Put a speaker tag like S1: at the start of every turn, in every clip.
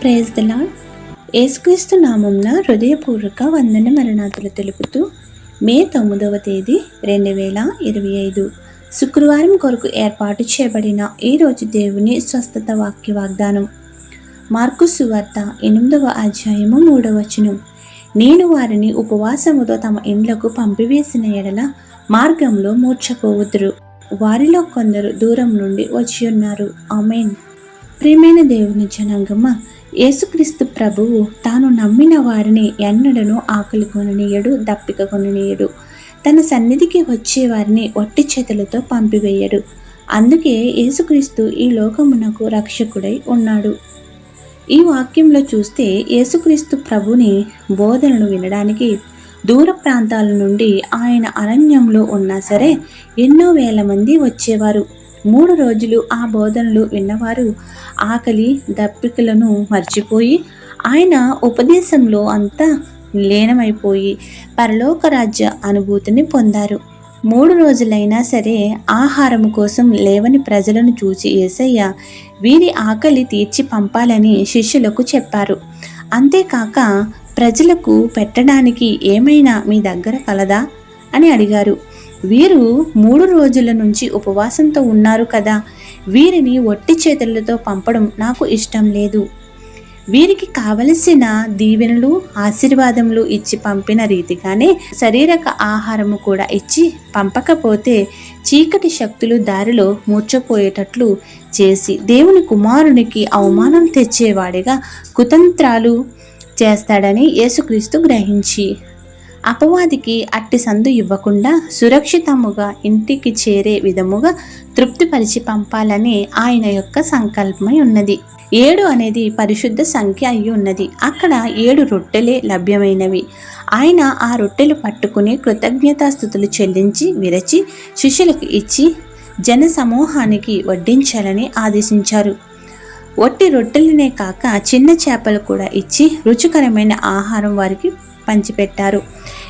S1: Praise the యేసుక్రీస్తు నామంన హృదయపూర్వక వందన మరణాతులు తెలుపుతూ మే తొమ్మిదవ తేదీ రెండు వేల ఇరవై ఐదు శుక్రవారం కొరకు ఏర్పాటు చేయబడిన ఈరోజు దేవుని స్వస్థత వాక్య వాగ్దానం. మార్కు సువార్త ఎనిమిదవ అధ్యాయము మూడవ వచనం. నేను వారిని ఉపవాసముతో తమ ఇండ్లకు పంపివేసిన ఎడల మార్గంలో మూర్ఛపోవుదురు. వారిలో కొందరు దూరం నుండి వచ్చి ఉన్నారు. ఆమెన్. ప్రియమైన దేవుని జనాంగమ్మ యేసుక్రీస్తు ప్రభువు తాను నమ్మిన వారిని ఎన్నడను ఆకలి కొననీయడు దప్పిక కొననీయడు. తన సన్నిధికి వచ్చే వారిని ఒట్టి చేతులతో పంపివేయడు. అందుకే యేసుక్రీస్తు ఈ లోకమునకు రక్షకుడై ఉన్నాడు. ఈ వాక్యంలో చూస్తే యేసుక్రీస్తు ప్రభుని బోధనలు వినడానికి దూర ప్రాంతాల నుండి ఆయన అరణ్యంలో ఉన్నా సరే ఎన్నో వేల మంది వచ్చేవారు. మూడు రోజులు ఆ బోధనలు విన్నవారు ఆకలి దప్పికలను మర్చిపోయి ఆయన ఉపదేశంలో అంతా లీనమైపోయి పరలోక రాజ్య అనుభూతిని పొందారు. మూడు రోజులైనా సరే ఆహారం కోసం లేవని ప్రజలను చూసి ఏసయ్య వీరి ఆకలి తీర్చి పంపాలని శిష్యులకు చెప్పారు. అంతేకాక ప్రజలకు పెట్టడానికి ఏమైనా మీ దగ్గర కలదా? అని అడిగారు. వీరు మూడు రోజుల నుంచి ఉపవాసంతో ఉన్నారు కదా. వీరిని ఒట్టి చేతులతో పంపడం నాకు ఇష్టం లేదు. వీరికి కావలసిన దీవెనలు ఆశీర్వాదములు ఇచ్చి పంపిన రీతిగానే శరీరక ఆహారము కూడా ఇచ్చి పంపకపోతే చీకటి శక్తులు దారిలో మూర్చపోయేటట్లు చేసి దేవుని కుమారునికి అవమానం తెచ్చేవాడిగా కుతంత్రాలు చేస్తాడని యేసుక్రీస్తు గ్రహించి అపవాదికి అట్టి సందు ఇవ్వకుండా సురక్షితముగా ఇంటికి చేరే విధముగా తృప్తిపరిచి పంపాలని ఆయన యొక్క సంకల్పమై ఉన్నది. ఏడు అనేది పరిశుద్ధ సంఖ్య అయి ఉన్నది. అక్కడ ఏడు రొట్టెలే లభ్యమైనవి. ఆయన ఆ రొట్టెలు పట్టుకుని కృతజ్ఞతాస్థుతులు చెల్లించి విరచి శిష్యులకు ఇచ్చి జన సమూహానికి వడ్డించాలని ఆదేశించారు. ఒట్టి రొట్టెలనే కాక చిన్న చేపలు కూడా ఇచ్చి రుచికరమైన ఆహారం వారికి పంచిపెట్టారు.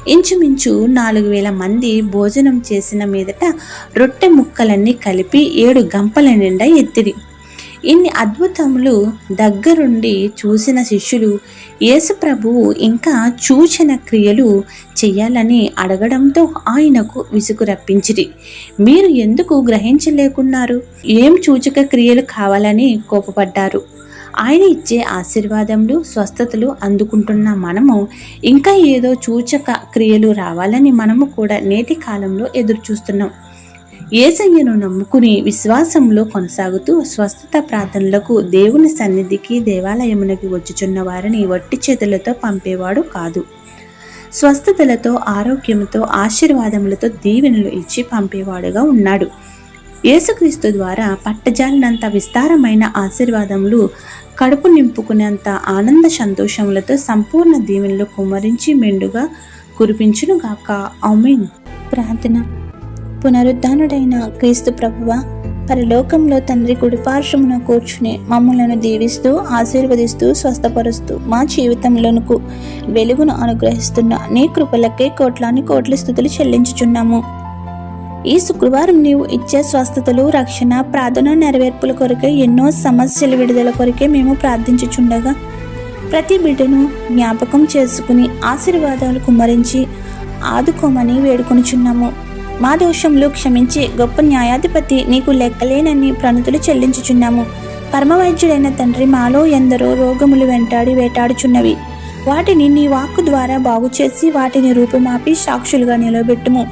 S1: ఇంచుమించు నాలుగు వేల మంది భోజనం చేసిన మీదట రొట్టె ముక్కలన్నీ కలిపి ఏడు గంపల నిండా ఎత్తిరి. ఇన్ని అద్భుతములు దగ్గరుండి చూసిన శిష్యులు యేసుప్రభువు ఇంకా చూచిన క్రియలు చేయాలని అడగడంతో ఆయనకు విసుగు రప్పించిరి. మీరు ఎందుకు గ్రహించలేకున్నారు? ఏం చూచక క్రియలు కావాలని కోపపడ్డారు? ఆయన ఇచ్చే ఆశీర్వాదములు స్వస్థతలు అందుకుంటున్న మనము ఇంకా ఏదో చూచక క్రియలు రావాలని మనము కూడా నేటి కాలంలో ఎదురు చూస్తున్నాం ఏసయ్యను నమ్ముకుని విశ్వాసంలో కొనసాగుతూ స్వస్థత ప్రార్థనలకు దేవుని సన్నిధికి దేవాలయమునకి వచ్చుచున్న వారిని వట్టి చేతులతో పంపేవాడు కాదు. స్వస్థతలతో ఆరోగ్యంతో ఆశీర్వాదములతో దీవెనలు ఇచ్చి పంపేవాడుగా ఉన్నాడు. యేసుక్రీస్తు ద్వారా పట్టజాలినంత విస్తారమైన ఆశీర్వాదములు కడుపు నింపుకునేంత ఆనంద సంతోషములతో సంపూర్ణ దీవెనలు కుమరించి మెండుగా కురిపించునుగాక. ఔమెన్ ప్రార్థన. పునరుద్ధానుడైన క్రీస్తు ప్రభువ పరలోకంలో తండ్రి కుడిపార్శ్వమున కూర్చుని మమ్మలను దీవిస్తూ ఆశీర్వదిస్తూ స్వస్థపరుస్తూ మా జీవితంలోనుకు వెలుగును అనుగ్రహిస్తున్న నీ కృపలకే కోట్లాని కోట్ల స్థుతులు చెల్లించుచున్నాము. ఈ శుక్రవారం నీవు ఇచ్చే స్వస్థతలు రక్షణ ప్రార్థన నెరవేర్పుల కొరకే ఎన్నో సమస్యల విడుదల కొరకే మేము ప్రార్థించుచుండగా ప్రతి బిడ్డను జ్ఞాపకం చేసుకుని ఆశీర్వాదాలు కుమ్మరించి ఆదుకోమని వేడుకొనుచున్నాము. మా దోషంలో క్షమించి గొప్ప న్యాయాధిపతి నీకు లెక్కలేనని ప్రణతులు చెల్లించుచున్నాము. పరమవైద్యుడైన తండ్రి మాలో ఎందరో రోగములు వెంటాడి వేటాడుచున్నవి. వాటిని నీ వాక్కు ద్వారా బాగు చేసి వాటిని రూపుమాపి సాక్షులుగా నిలబెట్టుము.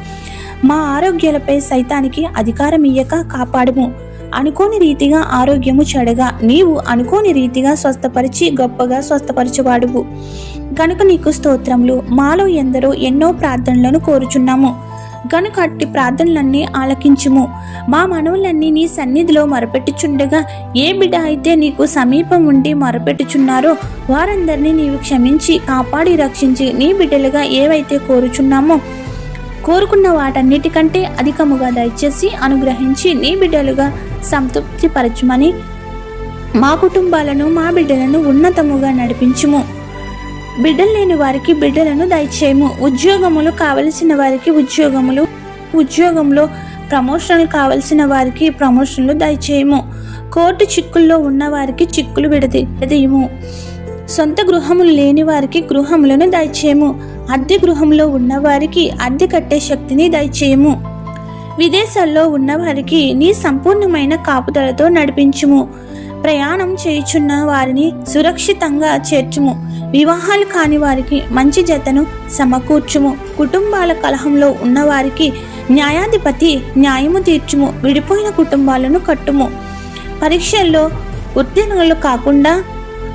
S1: మా ఆరోగ్యాలపై సైతానికి అధికారం ఇయ్యక కాపాడుము. అనుకోని రీతిగా ఆరోగ్యము చెడగా నీవు అనుకోని రీతిగా స్వస్థపరిచి గొప్పగా స్వస్థపరచువాడువు. కనుక నీకు స్తోత్రములు మాలో ఎందరో ఎన్నో ప్రార్థనలను కోరుచున్నాము. గనుక అట్టి ప్రార్థనలన్నీ ఆలకించుము. మా మనవులన్నీ నీ సన్నిధిలో మొరపెట్టుచుండగా ఏ బిడ్డ అయితే నీకు సమీపం ఉండి మొరపెట్టుచున్నారో వారందరినీ నీవు క్షమించి కాపాడి రక్షించి నీ బిడ్డలుగా ఏవైతే కోరుచున్నామో కోరుకున్న వాటన్నిటికంటే అధికముగా దయచేసి అనుగ్రహించి నీ బిడ్డలుగా సంతృప్తిపరచుమని మా కుటుంబాలను మా బిడ్డలను ఉన్నతముగా నడిపించుము. బిడ్డలు లేని వారికి బిడ్డలను దయచేయము. ఉద్యోగములు కావలసిన వారికి ఉద్యోగములు ఉద్యోగంలో ప్రమోషన్లు కావలసిన వారికి ప్రమోషన్లు దయచేయము. కోర్టు చిక్కుల్లో ఉన్నవారికి చిక్కులు విడది విడదీయము. సొంత గృహములు లేని వారికి గృహములను దయచేయము. అద్దె గృహంలో ఉన్నవారికి అద్దె కట్టే శక్తిని దయచేయము. విదేశాల్లో ఉన్నవారికి నీ సంపూర్ణమైన కాపుదలతో నడిపించుము. ప్రయాణం చేయుచున్న వారిని సురక్షితంగా చేర్చుము. వివాహాలు కాని వారికి మంచి జతను సమకూర్చుము. కుటుంబాల కలహంలో ఉన్నవారికి న్యాయాధిపతి న్యాయము తీర్చుము. విడిపోయిన కుటుంబాలను కట్టుము. పరీక్షల్లో ఉత్తీర్ణులు కాకుండా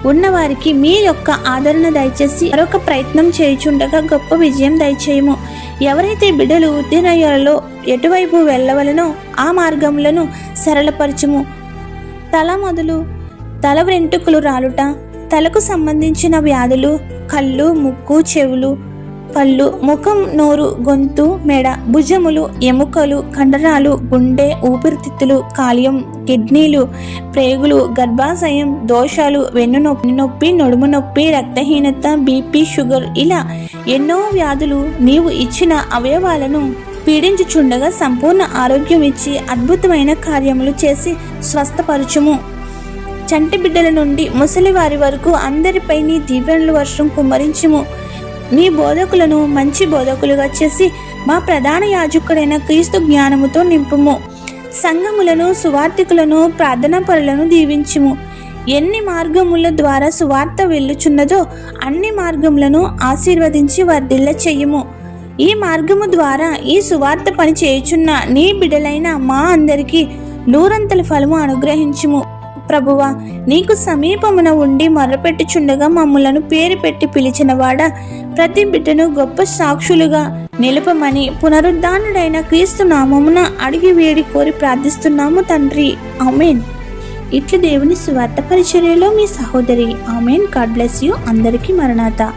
S1: ఉన్నవారికి మీ యొక్క ఆదరణ దయచేసి మరొక ప్రయత్నం చేయుచుండగా గొప్ప విజయం దయచేయము. ఎవరైతే బిడ్డలు ఉత్తీర్ణయ్యాలో ఎటువైపు వెళ్ళవలనో ఆ మార్గములను సరళపరచము. తల మొదలు. తల వెంట్రుకలు రాలుట తలకు సంబంధించిన వ్యాధులు కళ్ళు ముక్కు చెవులు పళ్ళు ముఖం నోరు గొంతు మెడ భుజములు ఎముకలు కండరాలు గుండె ఊపిరితిత్తులు కాలియం కిడ్నీలు ప్రేగులు గర్భాశయం దోషాలు వెన్ను నొప్పి నొప్పి నడుము నొప్పి రక్తహీనత బీపీ షుగర్ ఇలా ఎన్నో వ్యాధులు నీవు ఇచ్చిన అవయవాలను పీడించుచుండగా సంపూర్ణ ఆరోగ్యం ఇచ్చి అద్భుతమైన కార్యములు చేసి స్వస్థపరచుము. చంటి బిడ్డల నుండి ముసలి వారి వరకు అందరిపై నీ దీవెనలు వర్షం కుమ్మరించుము. నీ బోధకులను మంచి బోధకులుగా చేసి మా ప్రధాన యాజకుడైన క్రీస్తు జ్ఞానముతో నింపుము. సంఘములను సువార్థికులను ప్రార్థనా పరులను దీవించుము. ఎన్ని మార్గముల ద్వారా సువార్త వెళ్ళుచున్నదో అన్ని మార్గములను ఆశీర్వదించి వర్ధిల్ల చెయ్యము ఈ మార్గము ద్వారా ఈ సువార్త పని చేయుచున్న నీ బిడలైన మా అందరికీ నూరంతల ఫలము అనుగ్రహించుము. ప్రభువా నీకు సమీపమున ఉండి మొర్రపెట్టుచుండగా మమ్ములను పేరు పెట్టి పిలిచిన వాడ ప్రతి బిడ్డను గొప్ప సాక్షులుగా నిలుపమని పునరుద్ధానుడైన క్రీస్తు నామమున అడిగి వేడి కోరి ప్రార్థిస్తున్నాము తండ్రి. ఆమెన్. ఇట్లు దేవుని సువార్త పరిచర్యలో మీ సహోదరి ఆమెన్. God bless you. అందరికీ మరణాత.